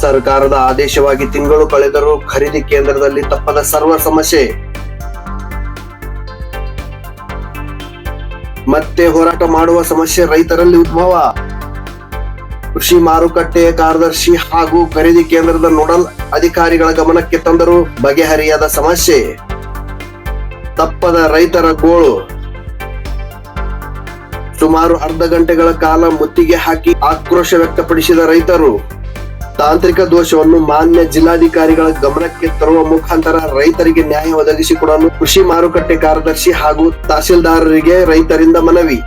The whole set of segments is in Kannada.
ಸರ್ಕಾರದ ಆದೇಶವಾಗಿ ತಿಂಗಳು ಕಳೆದರೂ ಖರೀದಿ ಕೇಂದ್ರದಲ್ಲಿ ತಪ್ಪದ ಸರ್ವ ಸಮಸ್ಯೆ. ಮತ್ತೆ ಹೋರಾಟ ಮಾಡುವ ಸಮಸ್ಯೆ ರೈತರಲ್ಲಿ ಉದ್ಭವ. ಕೃಷಿ ಮಾರುಕಟ್ಟೆಯ ಕಾರ್ಯದರ್ಶಿ ಹಾಗೂ ಖರೀದಿ ಕೇಂದ್ರದ ನೋಡಲ್ ಅಧಿಕಾರಿಗಳ ಗಮನಕ್ಕೆ ತಂದರೂ ಬಗೆಹರಿಯದ ಸಮಸ್ಯೆ. ತಪ್ಪದ ರೈತರ ಗೋಳು. ಸುಮಾರು ಅರ್ಧ ಗಂಟೆಗಳ ಕಾಲ ಮುತ್ತಿಗೆ ಹಾಕಿ ಆಕ್ರೋಶ ವ್ಯಕ್ತಪಡಿಸಿದ ರೈತರು. ತಾಂತ್ರಿಕ ದೋಷವನ್ನು ಮಾನ್ಯ ಜಿಲ್ಲಾಧಿಕಾರಿಗಳ ಗಮನಕ್ಕೆ ತರುವ ಮುಖಾಂತರ ರೈತರಿಗೆ ನ್ಯಾಯ ಒದಗಿಸಿಕೊಡಲು ಕೃಷಿ ಮಾರುಕಟ್ಟೆ ಕಾರ್ಯದರ್ಶಿ ಹಾಗೂ ತಹಸೀಲ್ದಾರರಿಗೆ ರೈತರಿಂದ ಮನವಿ.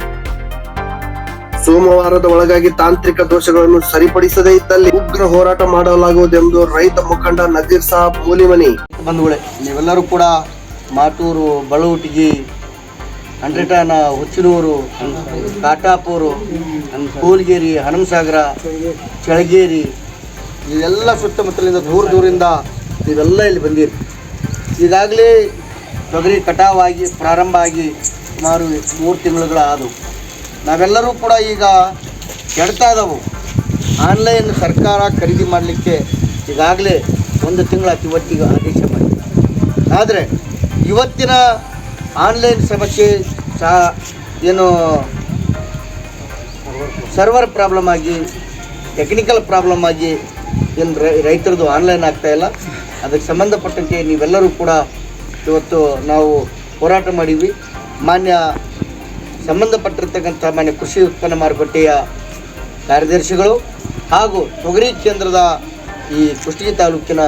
ಸೋಮವಾರದ ಒಳಗಾಗಿ ತಾಂತ್ರಿಕ ದೋಷಗಳನ್ನು ಸರಿಪಡಿಸದೇ ಇದ್ದಲ್ಲಿ ಉಗ್ರ ಹೋರಾಟ ಮಾಡಲಾಗುವುದೆಂದು ರೈತ ಮುಖಂಡ ನಜೀರ್ ಸಾಬ್ ಮೂಲಿಮನಿ. ಬಂಧುಗಳೇ, ನೀವೆಲ್ಲರೂ ಕೂಡ ಮಾಟೂರು ಬಳೂಟಿಗಿ ಅಂಡ್ರಿಟಾನ ಹುಚ್ಚನೂರು, ಕಾಟಾಪೂರು, ಕೂಲ್ಗೇರಿ, ಹನುಮಸಾಗರ ಚಳಗೇರಿ ಇವೆಲ್ಲ ಸುತ್ತಮುತ್ತಲಿಂದ ದೂರ ದೂರಿಂದ ಇವೆಲ್ಲ ಇಲ್ಲಿ ಬಂದಿರಿ. ಈಗಾಗಲೇ ತೊಗರಿ ಕಟಾವಾಗಿ ಪ್ರಾರಂಭ ಆಗಿ ಸುಮಾರು ಮೂರು ತಿಂಗಳುಗಳಾದವು. ನಾವೆಲ್ಲರೂ ಕೂಡ ಈಗ ಕೆಡ್ತಾ ಇದ್ದವು ಆನ್ಲೈನ್ ಸರ್ಕಾರ ಖರೀದಿ ಮಾಡಲಿಕ್ಕೆ ಈಗಾಗಲೇ ಒಂದು ತಿಂಗಳ ಇವತ್ತಿಗೆ ಆದೇಶ ಮಾಡಿದೆ ಆದರೆ ಇವತ್ತಿನ ಆನ್ಲೈನ್ ಸಮಸ್ಯೆ ಸಹ ಏನು ಸರ್ವರ್ ಪ್ರಾಬ್ಲಮ್ ಆಗಿ, ಟೆಕ್ನಿಕಲ್ ಪ್ರಾಬ್ಲಮ್ ಆಗಿ ಏನು ರೈತರದು ಆನ್ಲೈನ್ ಆಗ್ತಾ ಇಲ್ಲ. ಅದಕ್ಕೆ ಸಂಬಂಧಪಟ್ಟಂತೆ ನೀವೆಲ್ಲರೂ ಕೂಡ ಇವತ್ತು ನಾವು ಹೋರಾಟ ಮಾಡಿದ್ವಿ. ಮಾನ್ಯ ಸಂಬಂಧಪಟ್ಟಿರ್ತಕ್ಕಂಥ ಮಾನ್ಯ ಕೃಷಿ ಉತ್ಪನ್ನ ಮಾರುಕಟ್ಟೆಯ ಕಾರ್ಯದರ್ಶಿಗಳು ಹಾಗೂ ತೊಗರಿ ಕೇಂದ್ರದ ಈ ಕುಷ್ಟಗಿ ತಾಲೂಕಿನ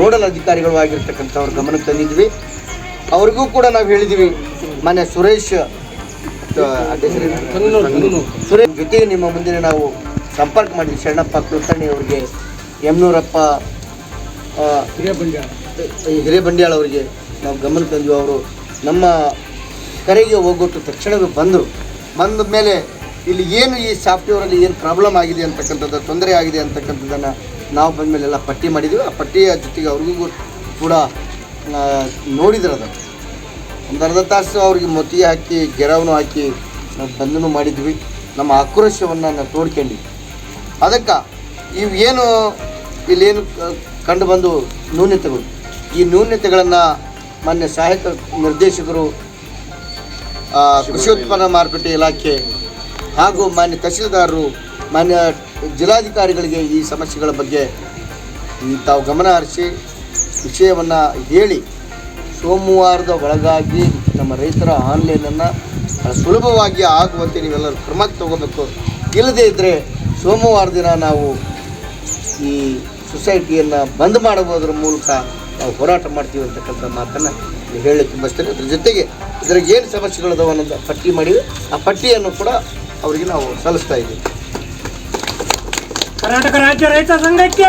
ನೋಡಲ್ ಅಧಿಕಾರಿಗಳು ಆಗಿರ್ತಕ್ಕಂಥವ್ರ ಗಮನಕ್ಕೆ ತಂದಿದ್ವಿ. ಅವ್ರಿಗೂ ಕೂಡ ನಾವು ಹೇಳಿದ್ವಿ ಮಾನ್ಯ ಸುರೇಶ್ ಸುರೇಶ್ ಜೊತೆಗೆ ನಿಮ್ಮ ಮುಂದೆ ನಾವು ಸಂಪರ್ಕ ಮಾಡಿದ್ವಿ. ಶರಣಪ್ಪ ಕುಲಕರ್ಣಿ ಅವರಿಗೆ ಯಮ್ನೂರಪ್ಪ ಹಿರೇಬಂಡ್ಯಾಳ್ ಅವರಿಗೆ ನಾವು ಗಮನ ತಂದ್ವಿ. ಅವರು ನಮ್ಮ ಕರೆಗೆ ಹೋಗೊಟ್ಟು ತಕ್ಷಣವೇ ಬಂದರು. ಬಂದ ಮೇಲೆ ಇಲ್ಲಿ ಏನು ಈ ಸಾಫ್ಟ್ವೇರಲ್ಲಿ ಏನು ಪ್ರಾಬ್ಲಮ್ ಆಗಿದೆ ಅಂತಕ್ಕಂಥದ್ದು ತೊಂದರೆ ಆಗಿದೆ ಅಂತಕ್ಕಂಥದ್ದನ್ನು ನಾವು ಬಂದ ಮೇಲೆ ಎಲ್ಲ ಪಟ್ಟಿ ಮಾಡಿದ್ವಿ. ಆ ಪಟ್ಟಿಯ ಜೊತೆಗೆ ಅವ್ರಿಗೂ ಕೂಡ ನೋಡಿದ್ರು ಅದು ಒಂದು ಅರ್ಧ ತಾಸು ಅವ್ರಿಗೆ ಮೊತ್ತಿ ಹಾಕಿ ಗೆರವನ್ನು ಹಾಕಿ ನಾವು ಬಂದನು ಮಾಡಿದ್ವಿ. ನಮ್ಮ ಆಕ್ರೋಶವನ್ನು ನಾವು ತೋಡ್ಕೊಂಡ್ವಿ ಅದಕ್ಕೆ ಇವು ಏನು ಇಲ್ಲೇನು ಕಂಡುಬಂದು ಕಂಡು ಬಂದು ನ್ಯೂನ್ಯತೆಗಳು ಈ ನ್ಯೂನ್ಯತೆಗಳನ್ನು ಮಾನ್ಯ ಸಹಾಯಕ ನಿರ್ದೇಶಕರು ಕೃಷಿ ಉತ್ಪನ್ನ ಮಾರುಕಟ್ಟೆ ಇಲಾಖೆ ಹಾಗೂ ಮಾನ್ಯ ತಹಸೀಲ್ದಾರರು, ಮಾನ್ಯ ಜಿಲ್ಲಾಧಿಕಾರಿಗಳಿಗೆ ಈ ಸಮಸ್ಯೆಗಳ ಬಗ್ಗೆ ತಾವು ಗಮನ ಹರಿಸಿ ವಿಷಯವನ್ನು ಹೇಳಿ ಸೋಮವಾರದ ಒಳಗಾಗಿ ನಮ್ಮ ರೈತರ ಆನ್ಲೈನನ್ನು ಸುಲಭವಾಗಿ ಆಗುವಂತೆ ನೀವೆಲ್ಲರೂ ಕ್ರಮ ತಗೋಬೇಕು. ಇಲ್ಲದೇ ಇದ್ದರೆ ಸೋಮವಾರ ದಿನ ನಾವು ಈ ಸೊಸೈಟಿಯನ್ನು ಬಂದ್ ಮಾಡುವುದರ ಮೂಲಕ ನಾವು ಹೋರಾಟ ಮಾಡ್ತೀವಿ ಅಂತಕ್ಕಂಥ ಮಾತನ್ನು ಹೇಳಲಿಕ್ಕೆ ಬಯಸ್ತೇನೆ ಅದ್ರ ಜೊತೆಗೆ ಇದ್ರಾಗ ಏನು ಸಮಸ್ಯೆಗಳಿದಾವೆ ಅನ್ನೋದು ಪಟ್ಟಿ ಮಾಡಿವೆ ಆ ಪಟ್ಟಿಯನ್ನು ಕೂಡ ಅವರಿಗೆ ನಾವು ಸಲ್ಲಿಸ್ತಾ ಇದ್ದೀವಿ. ಕರ್ನಾಟಕ ರಾಜ್ಯ ರೈತ ಸಂಘಕ್ಕೆ.